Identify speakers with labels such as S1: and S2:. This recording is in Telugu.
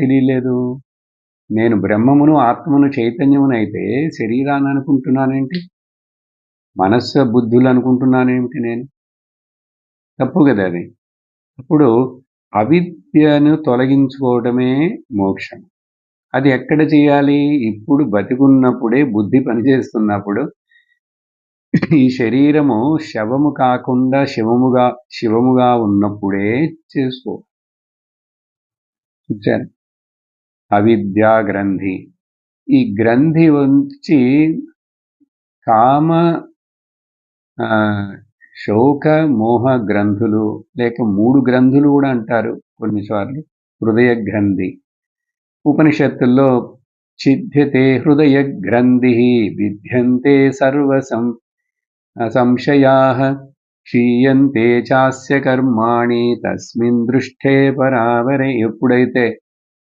S1: తెలియలేదు. నేను బ్రహ్మమును ఆత్మను చైతన్యమునైతే శరీరాన్ని అనుకుంటున్నానేంటి? మనస్సు బుద్ధులు అనుకుంటున్నానేమిటి నేను? తప్పు కదా అది. అప్పుడు అవిద్యను తొలగించుకోవడమే మోక్షం. అది ఎక్కడ చేయాలి? ఇప్పుడు బతికున్నప్పుడే బుద్ధి పనిచేస్తున్నప్పుడు ఈ శరీరము శవము కాకుండా శివముగా శివముగా ఉన్నప్పుడే చేసుకో చూచారు అవిద్యా గ్రంథి ఈ గ్రంథి వచ్చి కామ ఆ, శోక మోహ గ్రంథులు లేక మూడు గ్రంథులు కూడా అంటారు కొన్నిసార్లు హృదయ గ్రంథి ఉపనిషత్తుల్లో ఛిద్యతే హృదయ గ్రంథి విద్యంతే సర్వ సం సంశయా క్షీయంతే చాస్య కర్మాణి తస్మిన్ దృష్టే పరావరే ఎప్పుడైతే